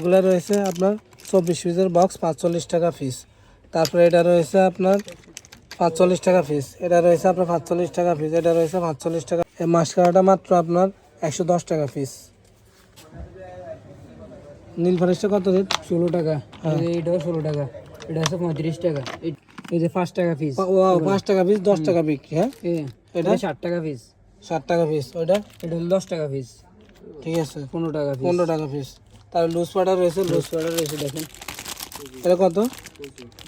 এগুলো রয়েছে আপনার চব্বিশ পিসের বক্স পাঁচচল্লিশ টাকা পিস তারপরে এটা রয়েছে আপনার পাঁচচল্লিশ টাকা পিস এটা রয়েছে আপনার পাঁচচল্লিশ টাকা পিস এটা রয়েছে পাঁচচল্লিশ টাকা এই মাসকারাটা মাত্র আপনার একশো দশ টাকা পিস নীল ফরেস্টটা কত রেট ষোলো টাকা হ্যাঁ। এই যে ষোলো টাকা এটা হচ্ছে পঁয়ত্রিশ টাকা এই- যে পাঁচ টাকা পিস ও পাঁচ টাকা পিস দশ টাকা বিক্রি হ্যাঁ এটা ষাট টাকা পিস ষাট টাকা পিস ওইটা এটা হলো দশ টাকা পিস ঠিক আছে পনেরো টাকা পনেরো টাকা পিস তার লুজ রয়েছে লুজ পাউডার রয়েছে দেখেন। এটা কত?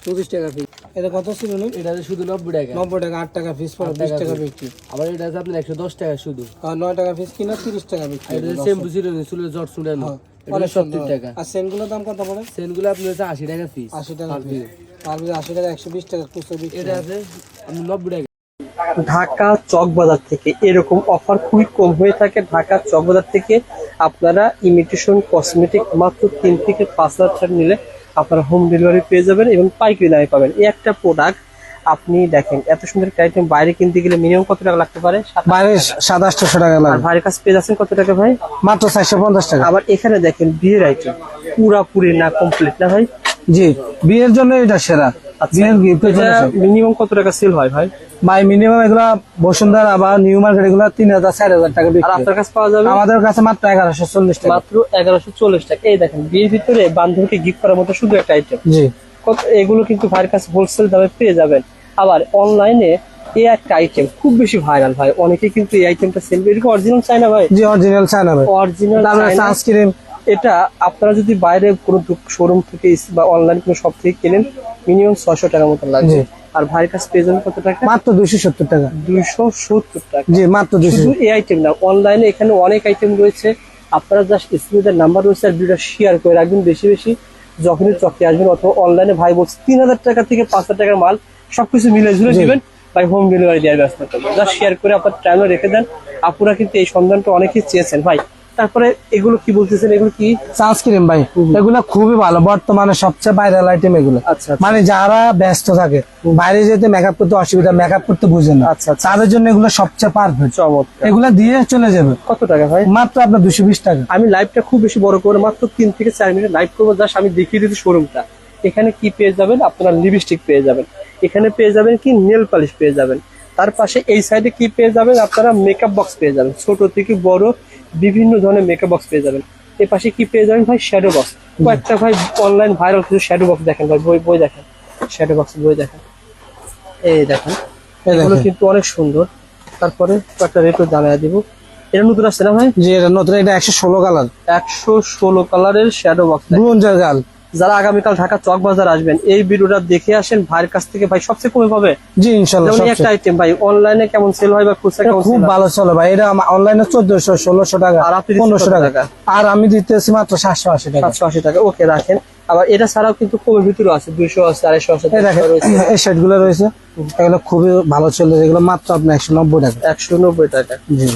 চব্বিশ টাকা পিস এটা কত ছিল এটা শুধু নব্বই টাকা। নব্বই টাকা আট টাকা পিস বিশ টাকা বিক্রি। আবার এটা আছে আপনার একশো দশ টাকা শুধু। আর নয় টাকা পিস কিনা তিরিশ টাকা বিক্রি এটা সেম বুঝিয়ে চুলের জট চুড়ানো এটা অনেক সত্তর টাকা। আর সেনগুলোর দাম কত পড়ে? সেনগুলো আপনার হচ্ছে আশি টাকা পিস আশি টাকা পিস আশি টাকা একশো বিশ টাকা খুচরো বিক্রি এটা আছে নব্বই টাকা। ঢাকা চক বাজার থেকে এরকম অফার খুবই কম হয়ে থাকে। ঢাকা চক বাজার থেকে আপনারা ইমিটেশন কসমেটিক মাত্র তিন থেকে পাঁচ হাজার টাকা নিলে আপনারা হোম ডেলিভারি পেয়ে যাবেন এবং পাইকারি দামে পাবেন। এই একটা প্রোডাক্ট আপনি দেখেন এত সুন্দর একটা আইটেম বাইরে কিনতে গেলে মিনিমাম কত টাকা লাগতে পারে? বাইরে সাত আটশো টাকা লাগে ভাইয়ের কাছে পেয়ে যাচ্ছেন কত টাকা ভাই? মাত্র চারশো পঞ্চাশ টাকা। আবার এখানে দেখেন বিয়ের আইটেম পুরাপুরি না কমপ্লিট না ভাই? জি বিয়ের জন্য এটা সেরা। মিনিমাম কত টাকা সেল হয় ভাই? ভাই মিনিমাম এগুলা বসুন্ধরা বা নিউ মার্কেট এগুলা তিন হাজার চার হাজার টাকা আর আপনার কাছে পাওয়া যাবে? আমাদের কাছে মাত্র এগারোশো চল্লিশ টাকা। মাত্র এগারোশো চল্লিশ টাকা। এই দেখেন বিয়ের ভিতরে বান্ধবীকে গিফট করার মতো শুধু একটা আইটেম জি। কত এগুলো কিন্তু ভাইয়ের কাছে হোলসেল দামে পেয়ে যাবেন। আবার অনলাইনে এই একটা আইটেম খুব বেশি ভাইরাল ভাই। অনেকে কিন্তু এই আইটেমটা সেল অরিজিনাল চাই না ভাই? জি অরিজিনাল চায়না ভাই। অরিজিনাল সানস্ক্রিন এটা আপনারা যদি বাইরে কোনো শোরুম থেকে বা অনলাইন কোনো শপ থেকে কেনেন মিনিমাম ছয়শো টাকার মতো লাগবে। আর ভাইয়ের কাছে পেয়ে যাবেন কত টাকা? মাত্র দুইশো সত্তর টাকা। দুইশো সত্তর টাকা। জি মাত্র দুইশো শুধু এই আইটেম না অনলাইনে এখানে অনেক আইটেম রয়েছে। আপনারা জাস্ট স্ক্রিনের নাম্বার রয়েছে আর ভিডিওটা শেয়ার করে রাখবেন বেশি বেশি। যখনই চকে আসবেন অথবা অনলাইনে ভাই বলছে তিন হাজার টাকা থেকে পাঁচ হাজার টাকার মাল সবকিছু মিলে ঝুলে দিবেন ভাই হোম ডেলিভারি দেওয়ার ব্যবস্থা করবেন জাস্ট শেয়ার করে আপনার টাইমে রেখে দেন। আপনারা কিন্তু এই সন্ধানটা অনেকেই চেয়েছেন। ভাই তারপরে এগুলো কি বলতেছেন? এগুলো কি? সানস্ক্রিন ভাই এগুলো খুবই ভালো। বর্তমানে সবচেয়ে ভাইরাল আইটেম এগুলো। আচ্ছা আচ্ছা। মানে যারা ব্যস্ত থাকে বাইরে যেতে মেকআপ করতে অসুবিধা মেকআপ করতে বুঝে না। আচ্ছা, আচ্ছা। তাদের জন্য এগুলো সবচেয়ে পারফেক্ট চমৎকার। এগুলা দিয়ে চলে যাবে। কত টাকা ভাই? মাত্র আপনার দুশো বিশ টাকা। আমি লাইভটা খুব বেশি বড় করে মাত্র তিন থেকে চার মিনিট লাইভ করব। জাস্ট আমি দেখিয়ে দিচ্ছি শোরুমটা এখানে কি পেয়ে যাবেন? আপনারা লিপস্টিক পেয়ে যাবেন। এখানে পেয়ে যাবেন কি? নেল পালিশ পেয়ে যাবেন। তার পাশে এই সাইডে কি পেয়ে যাবেন? আপনারা মেকআপ বক্স পেয়ে যাবেন। ছোট থেকে বড় বিভিন্ন ধরনের মেকআপ বক্স পেয়ে যাবেন। এ পাশে কি পেয়ে যাবেন ভাই? শ্যাডো বক্স কয়েকটা ভাই অনলাইন ভাইরাল কিছু শ্যাডো বক্স দেখেন ভাই বই বই দেখেন। শ্যাডো বক্স বই দেখেন। এই দেখেন এগুলো কিন্তু অনেক সুন্দর। তারপরে কয়েকটা রেটও জানাই দিব। এটা নতুন আসছে না ভাই? যে এটা নতুন এটা একশো ষোলো কালার একশো ষোলো কালারের শ্যাডো বক্স ব্রোঞ্জার গাল। যারা আগামীকাল ঢাকা চক বাজার আসবেন এই ভিডিওটা দেখে আসেন ভাইয়ের কাছ থেকে। ভাই সবচেয়ে কমে পাবে? জি ইনশাল্লাহ একটা আইটেম ভাই অনলাইনে কেমন সেল হয় বা খুচরা খুব? ভালো চলে ভাই। এটা অনলাইনে চোদ্দশো ষোলোশো টাকা আর আপনি পনেরোশো টাকা? আর আমি দিতেছি মাত্র সাতশো আশি টাকা। সাতশো আশি টাকা ওকে রাখেন। আবার এটা ছাড়াও কিন্তু কমের ভিতরে আছে দুইশো আছে আড়াইশো আছে এই শার্টগুলো রয়েছে। এগুলো খুবই ভালো চলে যেগুলো মাত্র আপনার একশো নব্বই টাকা। একশো নব্বই টাকা। জি।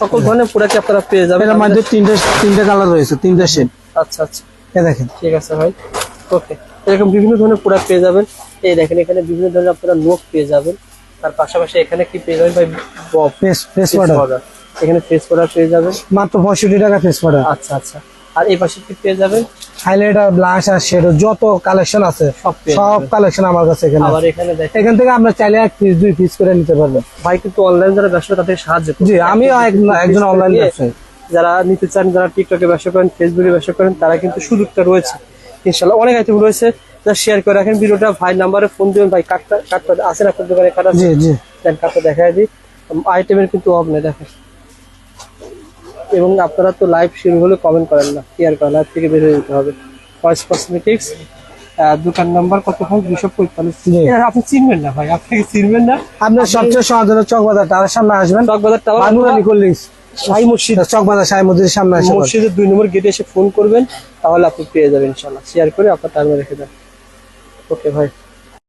সকল ধরনের প্রোডাক্ট আপনারা পেয়ে যাবেন। এটার মধ্যে তিনটে তিনটে কালার রয়েছে তিনটে শেড আচ্ছা আচ্ছা। এ দেখেন। ঠিক আছে ভাই। ওকে এরকম বিভিন্ন ধরনের প্রোডাক্ট পেয়ে যাবেন। এই দেখেন এখানে বিভিন্ন ধরনের আপনারা নোট পেয়ে যাবেন। তার পাশাপাশি এখানে কি পেয়ে যাবেন ভাই? ফেস ফেস পাউডার এখানে ফেস পাউডার পেয়ে যাবেন। মাত্র পঁয়ষট্টি টাকা ফেস পাউডার আচ্ছা আচ্ছা। আর এই পাশে কি পেয়ে যাবেন? হাইলাইটার ব্লাশ আর শেডো যত কালেকশন আছে সব দেখেন আমার কাছে এখানে আবার এখানে থেকে আমরা চাইলে এক পিস দুই পিস করে নিতে পারবেন ভাই কিন্তু অনলাইন যারা ব্যবসা তাদের সাহায্য। জি এক- একজন অনলাইন ব্যবসায়ী। যারা নিতে চান যারা টিকটকে ব্যবসা করেন ফেসবুকে ব্যবসা করেন তারা কিন্তু সুযোগটা রয়েছে। ইনশাল্লাহ অনেক আইটেম রয়েছে যা শেয়ার করে রাখেন। ভিডিওটা ভাই নাম্বারে ফোন দিবেন ভাই কাটটা কাটটা আছেন আপনার দোকানে কাটা জি জি। দেন কাটটা দেখাই দিই। আইটেমের কিন্তু অভাব নেই দেখেন। এবং আপনারা তো লাইভ শুরু হলে কমেন্ট করেন না। শেয়ার করেন লাইভ থেকে বের হয়ে যেতে হবে। ভয়েস কসমেটিক্স দোকান নাম্বার কত হয়? দুশো পঁয়তাল্লিশ। আপনি চিনবেন না ভাই। আপনাকে চিনবেন না? আপনার সবচেয়ে সহজ চক বাজার তার সামনে আসবেন। চক বাজার টাওয়ার সাই মসজিদ। চকবাজার সাই মসজিদের সামনে আসে মসজিদের দুই নম্বর গেটে এসে ফোন করবেন তাহলে আপনি পেয়ে যাবেন ইনশাল্লাহ শেয়ার করে আপনার টাইমে রেখে দেন। ওকে ভাই।